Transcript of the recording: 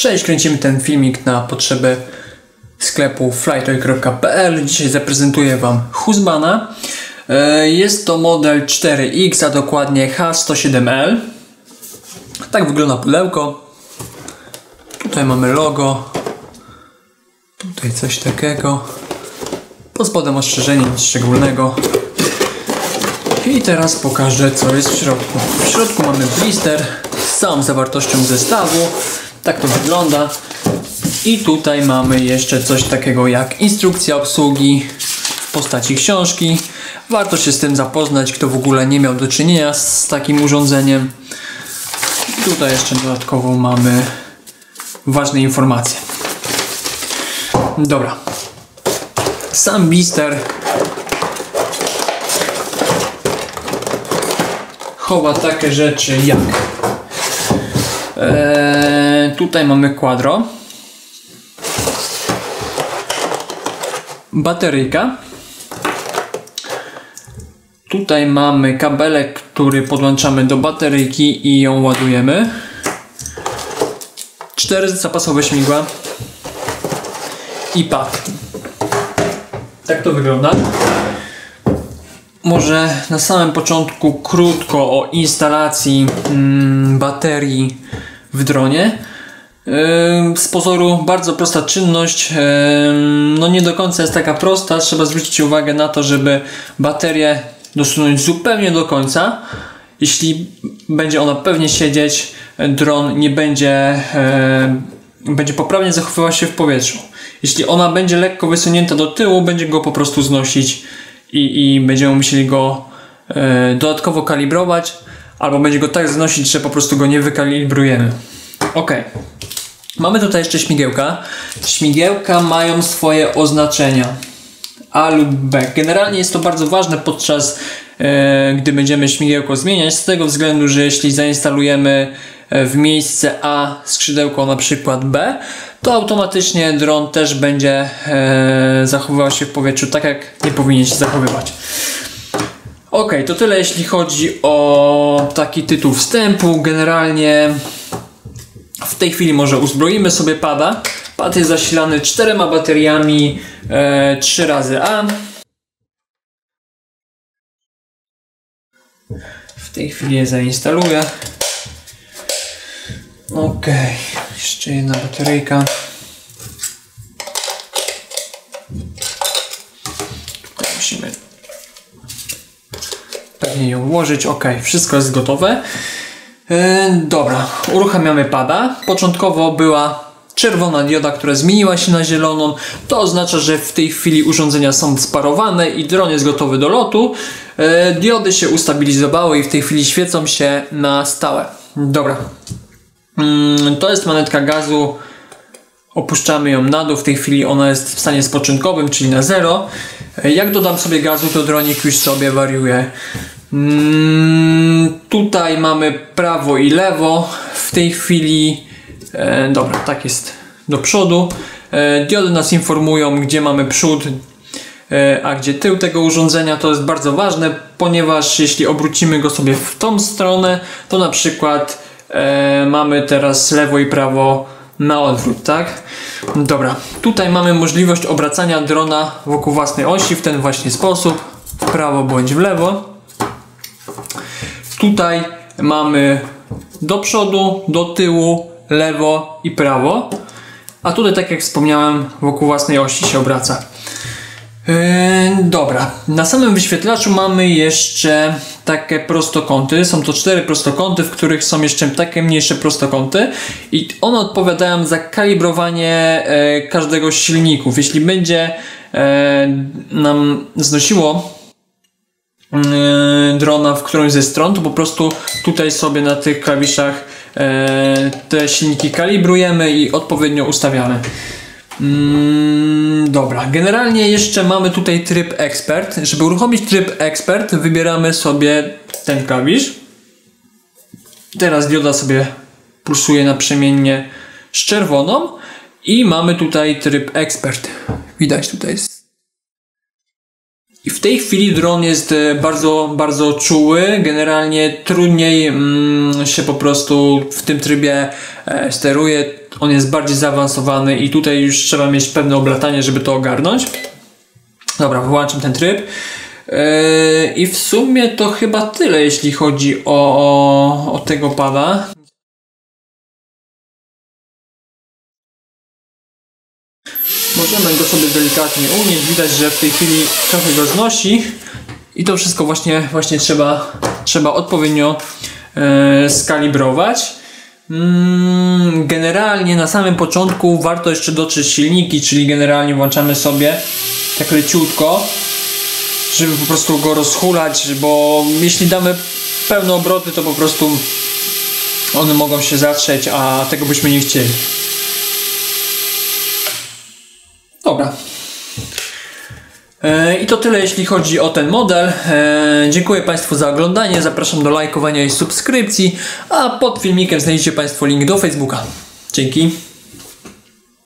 Cześć, kręcimy ten filmik na potrzeby sklepu flytoy.pl. Dzisiaj zaprezentuję Wam Husbana. E, Jest to model 4X, a dokładnie H107L. Tak wygląda pudełko. Tutaj mamy logo. Tutaj coś takiego. Pod spodem ostrzeżenie, nic szczególnego. I teraz pokażę co jest w środku. W środku mamy blister z całą zawartością zestawu. Tak to wygląda. I tutaj mamy jeszcze coś takiego jak instrukcja obsługi w postaci książki. Warto się z tym zapoznać, kto w ogóle nie miał do czynienia z takim urządzeniem. I tutaj jeszcze dodatkowo mamy ważne informacje. Dobra. Sam blister chowa takie rzeczy jak eee, tutaj mamy kwadro bateryjka. Tutaj mamy kabelek, który podłączamy do bateryjki i ją ładujemy. Cztery zapasowe śmigła i pad. Tak to wygląda. Może na samym początku krótko o instalacji mm, baterii w dronie. Z pozoru bardzo prosta czynność, no nie do końca jest taka prosta. Trzeba zwrócić uwagę na to, żeby baterię dosunąć zupełnie do końca. Jeśli będzie ona pewnie siedzieć, dron nie będzie, będzie poprawnie zachowywał się w powietrzu. Jeśli ona będzie lekko wysunięta do tyłu, będzie go po prostu znosić i, i będziemy musieli go e, dodatkowo kalibrować, albo będzie go tak znosić, że po prostu go nie wykalibrujemy. Ok. Mamy tutaj jeszcze śmigiełka. Śmigiełka mają swoje oznaczenia. A lub B. Generalnie jest to bardzo ważne podczas e, gdy będziemy śmigiełko zmieniać, z tego względu, że jeśli zainstalujemy e, w miejsce A skrzydełko na przykład B, to automatycznie dron też będzie e, zachowywał się w powietrzu tak, jak nie powinien się zachowywać. Ok, to tyle jeśli chodzi o taki tytuł wstępu. Generalnie w tej chwili może uzbroimy sobie pada. Pad jest zasilany czterema bateriami e, 3 razy A. W tej chwili je zainstaluję. Ok, jeszcze jedna bateryjka. Musimy pewnie ją ułożyć. Ok, wszystko jest gotowe. Yy, dobra, uruchamiamy pada. Początkowo była czerwona dioda, która zmieniła się na zieloną. To oznacza, że w tej chwili urządzenia są sparowane i dron jest gotowy do lotu. Yy, diody się ustabilizowały i w tej chwili świecą się na stałe. Dobra, Mm, to jest manetka gazu. Opuszczamy ją na dół. W tej chwili ona jest w stanie spoczynkowym, czyli na zero. Jak dodam sobie gazu, to dronik już sobie wariuje. Mm, tutaj mamy prawo i lewo. W tej chwili, e, dobra, tak jest do przodu. E, diody nas informują, gdzie mamy przód, e, a gdzie tył tego urządzenia. To jest bardzo ważne, ponieważ jeśli obrócimy go sobie w tą stronę, to na przykład e, mamy teraz lewo i prawo na odwrót, tak? Dobra, tutaj mamy możliwość obracania drona wokół własnej osi w ten właśnie sposób, w prawo bądź w lewo. Tutaj mamy do przodu, do tyłu, lewo i prawo. A tutaj, tak jak wspomniałem, wokół własnej osi się obraca. Yy, dobra, na samym wyświetlaczu mamy jeszcze takie prostokąty. Są to cztery prostokąty, w których są jeszcze takie mniejsze prostokąty i one odpowiadają za kalibrowanie e, każdego z silników. Jeśli będzie e, nam znosiło drona w którąś ze stron, to po prostu tutaj sobie na tych klawiszach e, te silniki kalibrujemy i odpowiednio ustawiamy. Mm, dobra, generalnie jeszcze mamy tutaj tryb ekspert. Żeby uruchomić tryb ekspert, wybieramy sobie ten klawisz. Teraz dioda sobie pulsuje naprzemiennie z czerwoną i mamy tutaj tryb ekspert. Widać tutaj. I w tej chwili dron jest e, bardzo, bardzo czuły. Generalnie trudniej mm, się po prostu w tym trybie e, steruje on jest bardziej zaawansowany i tutaj już trzeba mieć pewne oblatanie, żeby to ogarnąć. Dobra, wyłączam ten tryb. Yy, I w sumie to chyba tyle, jeśli chodzi o, o, o tego pada. Możemy go sobie delikatnie unieść. Widać, że w tej chwili trochę go znosi. I to wszystko właśnie, właśnie trzeba, trzeba odpowiednio e, skalibrować. Mm, generalnie na samym początku warto jeszcze dotrzeć silniki, czyli generalnie włączamy sobie tak leciutko, żeby po prostu go rozhulać, bo jeśli damy pełne obroty, to po prostu one mogą się zatrzeć, a tego byśmy nie chcieli. Dobra. E, I to tyle jeśli chodzi o ten model. E, dziękuję Państwu za oglądanie. Zapraszam do lajkowania i subskrypcji. A pod filmikiem znajdziecie Państwo link do Facebooka. Dzięki.